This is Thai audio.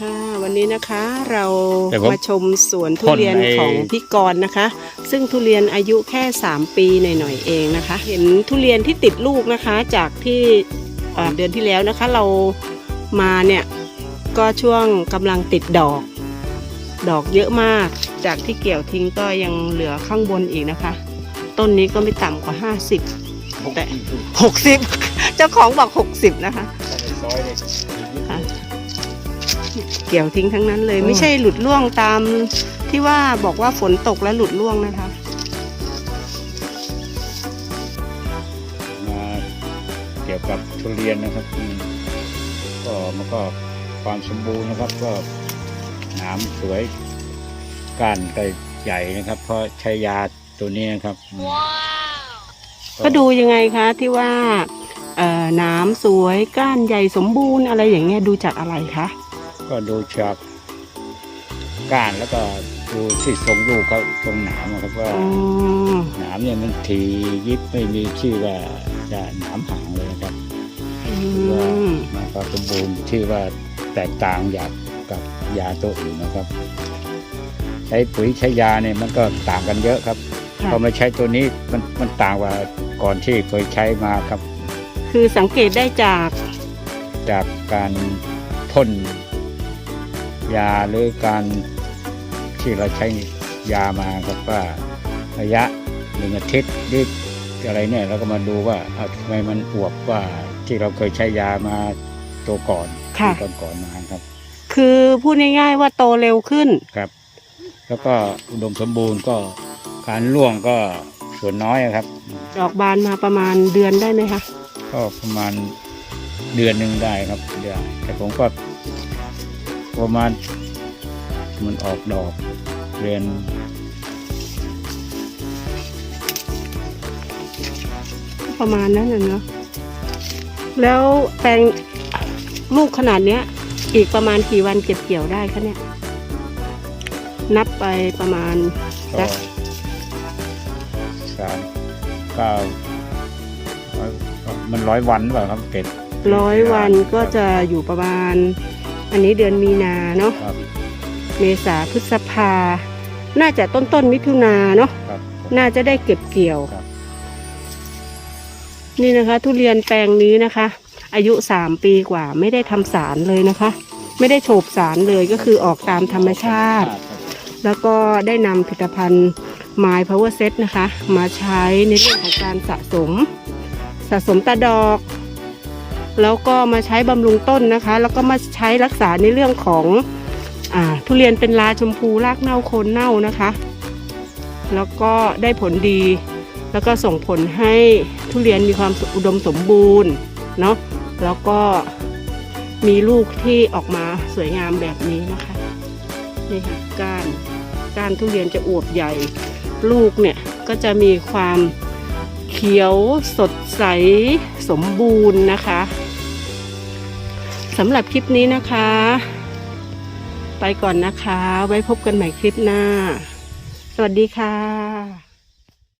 ค่ะวันนี้นะคะเราเดี๋ยวผมมาชมสวนทุเรียนพ่นไอ้ของพี่กรณ์นะคะ ซึ่งทุเรียนอายุแค่ 3 ปีหน่อยๆเองนะคะ เห็นทุเรียนที่ติดลูกนะคะจากที่เอ่อเดือนที่แล้วนะคะเรามาเนี่ย ก็ช่วงกำลังติดดอก ดอกเยอะมาก จากที่เกี่ยวทิ้งก็ยังเหลือข้างบนอีกนะคะ ต้นนี้ก็ไม่ต่ำกว่า 50 แต่ 60 เจ้าของบอก 60 นะคะค่ะเกี่ยวทิ้งทั้งนั้นเลยอืมไม่ใช่หลุดร่วงตามที่ว่าบอกว่าฝนตกแล้วหลุดร่วงนะคะมาเกี่ยวกับทุเรียนนะครับอืมก็มันก็ ความสมบูรณ์นะครับ ก็หนามสวยก้านก็ใหญ่นะครับ เพราะใช้ยาตัวนี้นะครับอืมก็ดูยังไงคะที่ว่าเอ่อหน้ำสวยก้านใหญ่สมบูรณ์อะไรอย่างเงี้ยดูจากอะไรคะก็ดูจากก้านแล้วก็ดูที่ทรงลูกเขาทรงหนามนะครับว่าอ๋อหนามเนี่ยมันทียิบไม่มีชื่อว่าจะหนามหางเลยนะครับอืว่ามมันก็สมบูรณ์ที่ว่า แตกต่างจากกับยาตัวอื่นนะครับ ใช้ปุ๋ยใช้ยาเนี่ยมันก็ต่างกันเยอะครับค่ะพอมาใช้ตัวนี้มันมันต่างกว่าก่อนที่เคยใช้มาครับ คือสังเกตได้จากจากการพ่นยาหรือการที่เราใช้ยามาครับว่าระยะหนึ่งอาทิตย์หรืออะไรเนี่ยเราก็มาดูว่าเอาทำไมมันอวบกว่าที่เราเคยใช้ยามา ตัวก่อนค่ะก่อนก่อนๆมาครับ คือพูดง่ายๆว่าโตเร็วขึ้น ครับ แล้วก็อุดมสมบูรณ์ก็การร่วงก็ส่วนน้อยอะครับ ดอกบานมาประมาณเดือนได้ไหมคะ ก็ประมาณเดือนหนึ่งได้ครับเดือนแต่ผมก็ประมาณมันออกดอกเรียนประมาณนั้นน่ะเนาะแล้วแปลง ลูกขนาดเนี้ย อีกประมาณกี่วันเก็บเกี่ยวได้คะเนี่ย นับไปประมาณก็นะสามเก้าร้อยมันร้อยวันหรือเปล่าครับเก็บร้อยวันก็จะอยู่ประมาณ อันนี้เดือนมีนาเนาะครับเมษาพฤษภา น่าจะต้นต้นๆมิถุนาเนาะครับน่าจะได้เก็บเกี่ยวครับนี่นะคะ ทุเรียนแปลงนี้นะคะ อายุสามปีกว่าไม่ได้ทำสารเลยนะคะ ไม่ได้โฉบสารเลยก็คือออกตามธรรมชาติ แล้วก็ได้นำผลิตภัณฑ์ My Power Set นะคะ มาใช้ในเรื่องของการสะสม สะสมตาดอก แล้วก็มาใช้บำรุงต้นนะคะ แล้วก็มาใช้รักษาในเรื่องของอาทุเรียนเป็นลาชมพูรากเน่าโคนเน่านะคะ แล้วก็ได้ผลดี แล้วก็ส่งผลให้ทุเรียนมีความอุดมสมบูรณ์เนาะ แล้วก็มีลูกที่ออกมาสวยงามแบบนี้นะคะนี่ค่ะก้านก้านทุเรียนจะอวบใหญ่ ลูกเนี่ยก็จะมีความเขียวสดใสสมบูรณ์นะคะสำหรับคลิปนี้นะคะ ไปก่อนนะคะ ไว้พบกันใหม่คลิปหน้า สวัสดีค่ะ